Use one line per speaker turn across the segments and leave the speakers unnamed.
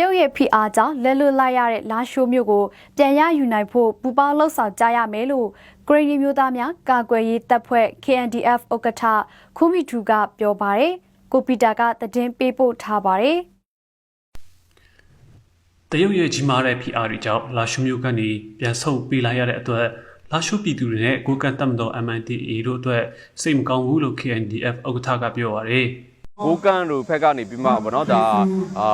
ရုတ်ရဲ့ဖိအားကြောင့်လက်လွတ်လိုက်ရတဲ့လာရှိုးမျိုးကိုပြန်ရယူနိုင်ဖို့ပူပေါင်းလှုပ်ဆောင်ကြရမယ်လို့ဂရင်းနီမျိုးသားများကာကွယ်ရေးတပ်ဖွဲ့ KNDF ဥက္ကဋ္ဌခုမီထူကပြောပါတယ်ကိုပီတာကသတင်းပေးပို့ထားပါတယ်
တရုတ်ရဲ့ကြီးမားတဲ့ဖိအားတွေကြောင့်လာရှုမျိုးကနေပြန်ဆုတ်ပေးလိုက်ရတဲ့အတွက်လာရှုပြည်သူတွေနဲ့ကိုကန့်တက်မတော် MNDA တို့အတွက်စိတ်မကောင်းဘူးလို့ KNDF ဥက္ကဋ္ဌကပြောပါရယ်
ကိုကန့်တို့ဖက်ကနေပြီးမှဗောနော်ဒါအာ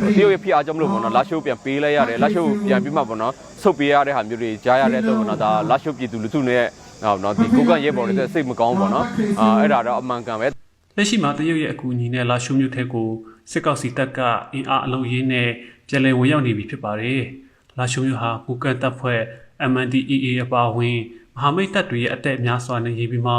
တရုတ်ရဲ့ဖိအားကြောင့်မလို့ဗောနော်လာရှိုးပြန်ပေးလိုက်ရတယ်လာရှိုးပြန်ပြီးမှဗောနော်ဆုတ်ပေးရတဲ့ဟာမျိုးတွေကြားရတဲ့အတွက်ဗောနော်ဒါလာရှိုးပြည်သူလူထုနဲ့ဟောနော်ဒီကိုကန့်ရဲပေါ်တဲ့စိတ်မကောင်းဗောနော်အာအဲ့ဒါတော့အမှန်ကန်ပဲ
လက်ရှိမှာတရုတ်ရဲ့အကူအညီနဲ့လာရှုမျိုးထဲကိုစစ်ကောက်စီတပ်ကအင်အားအလုံးရင်းနဲ့ပြည်လည်ဝင်ရောက်နေပြီဖြစ်ပါတယ်။လာရှုမျိုးဟာဘူကန်တပ်ဖွဲ့ MNDAA အပါအဝင်မဟာမိတ်တပ်တွေရဲ့အတက်အများစွာနဲ့ရေးပြီးမှ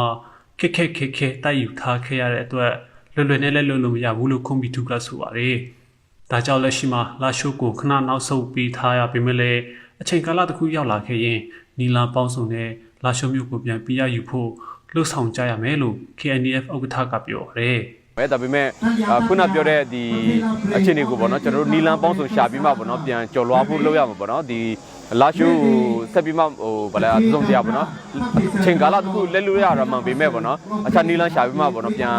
ခက်ခက်ခက်ခက်တိုက်ယူထားခဲ့ရတဲ့အတွက် လွယ်လွယ်နဲ့လည်းလွယ်လို့မရဘူးလို့ခွန်ဘီတူကဆိုပါတယ်။ဒါကြောင့်လက်ရှိမှာလာရှုကိုခဏနောက်ဆုတ်ပေးထားရပေမဲ့လည်းအချိန်ကာလတစ်ခုရောက်လာခဲ့ရင်နီလာပေါင်းစုံနဲ့လာရှုမျိုးကိုပြန်ပြရယူဖို့လှုပ်ဆောင်ကြရမယ်လို့ KNDF ဥက္ကဋ္ဌကပြောပါတယ်။
ပဲဒါပေမဲ့အာခုနပြောတဲ့ဒီအခြေအနေကိုပေါ့နော်ကျွန်တော်တို့နီလန်ပေါင်းစုံရှာပြီးမှပေါ့နော်ပြန်ကြော်လွားဖို့လုပ်ရမှာပေါ့နော်ဒီ လာရှိုးကိုဆက်ပြီးမှဟိုဗလာသုံးကြပေါ့နော်အချိန်ကာလတစ်ခုလက်လို့ရတာမှန်ပေမဲ့ပေါ့နော်အခြားနီလန်ရှာပြီးမှပေါ့နော်ပြန်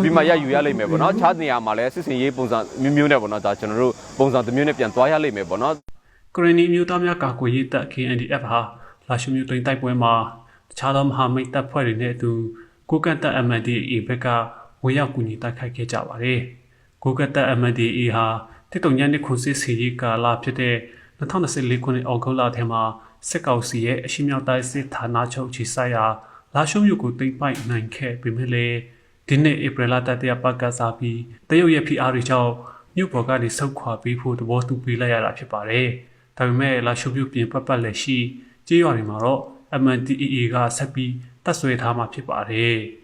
ပြီးမှရယူရလိမ့်မယ်ပေါ့နော်ခြားနေရာမှာလည်းစစ်စင်ရေးပုံစံမျိုးမျိုးနဲ့ပေါ့နော်ဒါကျွန်တော်တို့ပုံစံတစ်မျိုးနဲ့ပြန်သွားရလိမ့်မယ်ပေါ့နော်
ကရနီမျိုးသားများကာကွယ်ရေးတပ် KNDF ဟာလာရှုမျိုးတိန်တိုက်ပွဲမှာတခြားသောမဟာမိတ်တပ်ဖွဲ့တွေနဲ့အတူကိုကန့်တပ် MNDAA ဘက်ကဝင်ရောက်ကူညီတိုက်ခိုက်ခဲ့ကြပါတယ်။ကိုကန့်တပ် MNDAA ဟာတစ်တုံညနေခုစစ်စီရေးကာလဖြစ်တဲ့ 2024ခုနှစ်အောက်တိုဘာလထဲမှာစစ်ကောင်စီရဲ့အရှိမြောက်တိုင်းစစ်ဌာနချုပ်ခြေဆိုင်ရာလာရှုမျိုးကိုတိမ့်ပိုက်နိုင်ခဲ့ပေမဲ့လည်းဒီနှစ်ဧပြီလတတိယပတ်ကစားပြီးတရုတ်ရဲ့ဖိအားတွေကြောင့်မြို့ပေါ်ကနေဆုတ်ခွာပြီးဖို့သဘောတူပေးလိုက်ရတာဖြစ်ပါတယ်။ဒါပေမဲ့လာရှုပ်ပြုတ်ပြင်ပတ်ပတ်လည်းရှိကြေးရွာတွေမှာတော့ MNDAA ကဆက်ပြီးတပ်ဆွဲထားမှာဖြစ်ပါတယ်။